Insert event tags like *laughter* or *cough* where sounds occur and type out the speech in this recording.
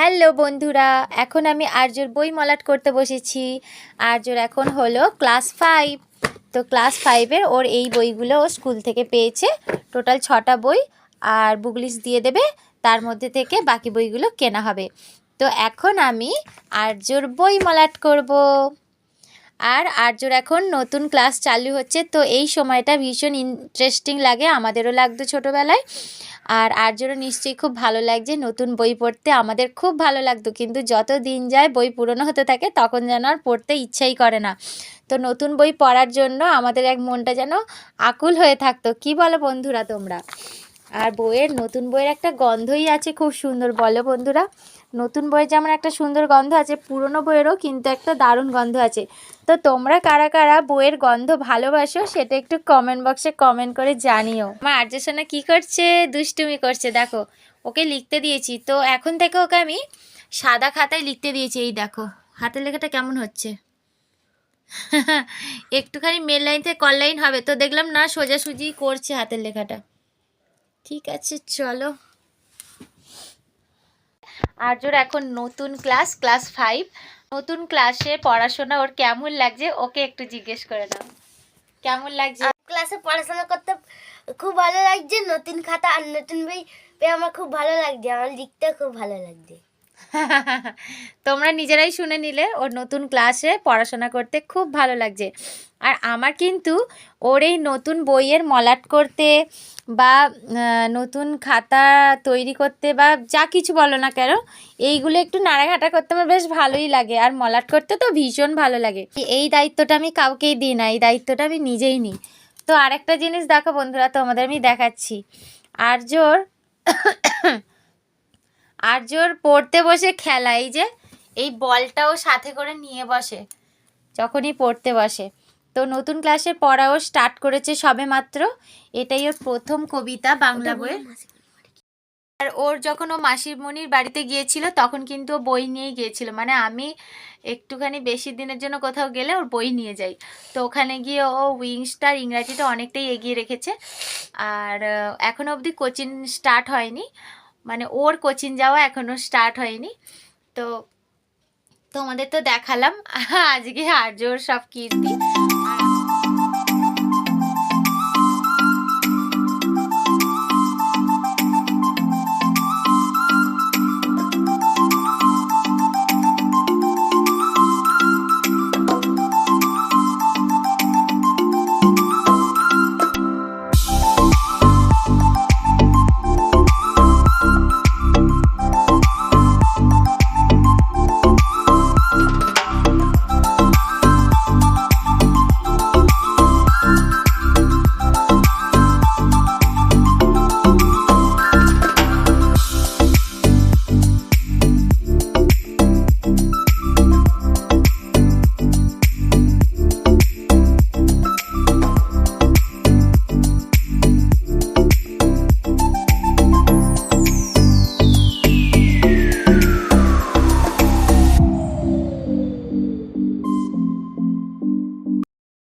Hello বন্ধুরা, এখন আমি আর্যর বই মলাট করতে বসেছি। আর্যর এখন হলো ক্লাস ফাইভ। তো ক্লাস ফাইভের ওর এই বইগুলো ও স্কুল থেকে পেয়েছে। টোটাল ছটা বই আর বুকলিস দিয়ে দেবে। তার মধ্যে থেকে বাকি বইগুলো কেনা হবে। তো এখন আমি আর্যর বই মলাট করব। আর আর্যর এখন নতুন ক্লাস চালু হচ্ছে, তো এই সময়টা ভীষণ ইন্টারেস্টিং লাগে, আমাদেরও লাগতো ছোটোবেলায়। আর আর্যরও নিশ্চয়ই খুব ভালো লাগছে, নতুন বই পড়তে আমাদের খুব ভালো লাগতো, কিন্তু যত দিন যায় বই পুরনো হতে থাকে, তখন যেন আর পড়তে ইচ্ছাই করে না। তো নতুন বই পড়ার জন্য আমাদের এক মনটা যেন আকুল হয়ে থাকতো, কি বলো বন্ধুরা তোমরা? আর বইয়ের, নতুন বইয়ের একটা গন্ধই আছে খুব সুন্দর, বলো বন্ধুরা। নতুন বইয়ের যেমন একটা সুন্দর গন্ধ আছে, পুরনো বইয়েরও কিন্তু একটা দারুণ গন্ধ আছে। তো তোমরা কারা কারা বইয়ের গন্ধ ভালোবাসো সেটা একটু কমেন্ট বক্সে কমেন্ট করে জানিও। মা আর্যসোনা কী করছে? দুষ্টুমি করছে, দেখো, ওকে লিখতে দিয়েছি। তো এখন থেকে ওকে আমি সাদা খাতায় লিখতে দিয়েছি, এই দেখো, হাতের লেখাটা কেমন হচ্ছে? *laughs* একটুখানি মেল লাইন থেকে কল লাইন হবে, তো দেখলাম না, সোজাসুজি করছে হাতের লেখাটা। ঠিক আছে, চলো। আর্যর এখন নতুন ক্লাস ক্লাস ফাইভ নতুন ক্লাসে পড়াশোনা ওর কেমন লাগছে? ওকে একটু জিজ্ঞেস করে নাও। কেমন লাগছে? ক্লাসে পড়াশোনা করতে খুব ভালো লাগছে, নতুন খাতা আর নতুন বই আমার খুব ভালো লাগছে, আমার লিখতে খুব ভালো লাগছে। তোমরা নিজেরাই শুনে নিলে ওর নতুন ক্লাসে পড়াশোনা করতে খুব ভালো লাগছে। আর আমার কিন্তু ওর এই নতুন বইয়ের মলাট করতে বা নতুন খাতা তৈরি করতে বা যা কিছু বলো না কেন, এইগুলো একটু নাড়াঘাটা করতে আমার বেশ ভালোই লাগে। আর মলাট করতে তো ভীষণ ভালো লাগে। এই দায়িত্বটা আমি কাউকেই দিই না, এই দায়িত্বটা আমি নিজেই নিই। তো আরেকটা জিনিস দেখো বন্ধুরা, তোমাদের আমি দেখাচ্ছি। আর্যর আর্যর পড়তে বসে খেলা এই যে এই বলটাও সাথে করে নিয়ে বসে যখনই পড়তে বসে। তো নতুন ক্লাসের পড়াও স্টার্ট করেছে সবে মাত্র। এটাই ওর প্রথম কবিতা বাংলা বইয়ের। আর ওর যখন ও মাসিমণির বাড়িতে গিয়েছিল তখন কিন্তু ও বই নিয়েই গিয়েছিল। মানে আমি একটুখানি বেশি দিনের জন্য কোথাও গেলে ওর বই নিয়ে যাই। তো ওখানে গিয়ে ও উইংসটার ইংরাজিটা অনেকটাই এগিয়ে রেখেছে। আর আহ, এখনও অবধি কোচিং স্টার্ট হয়নি। মানে ওর কোচিং যাওয়া এখনও স্টার্ট হয়নি। তো তোমাদের তো দেখালাম, আজকে আর জোর সব কীর্তি।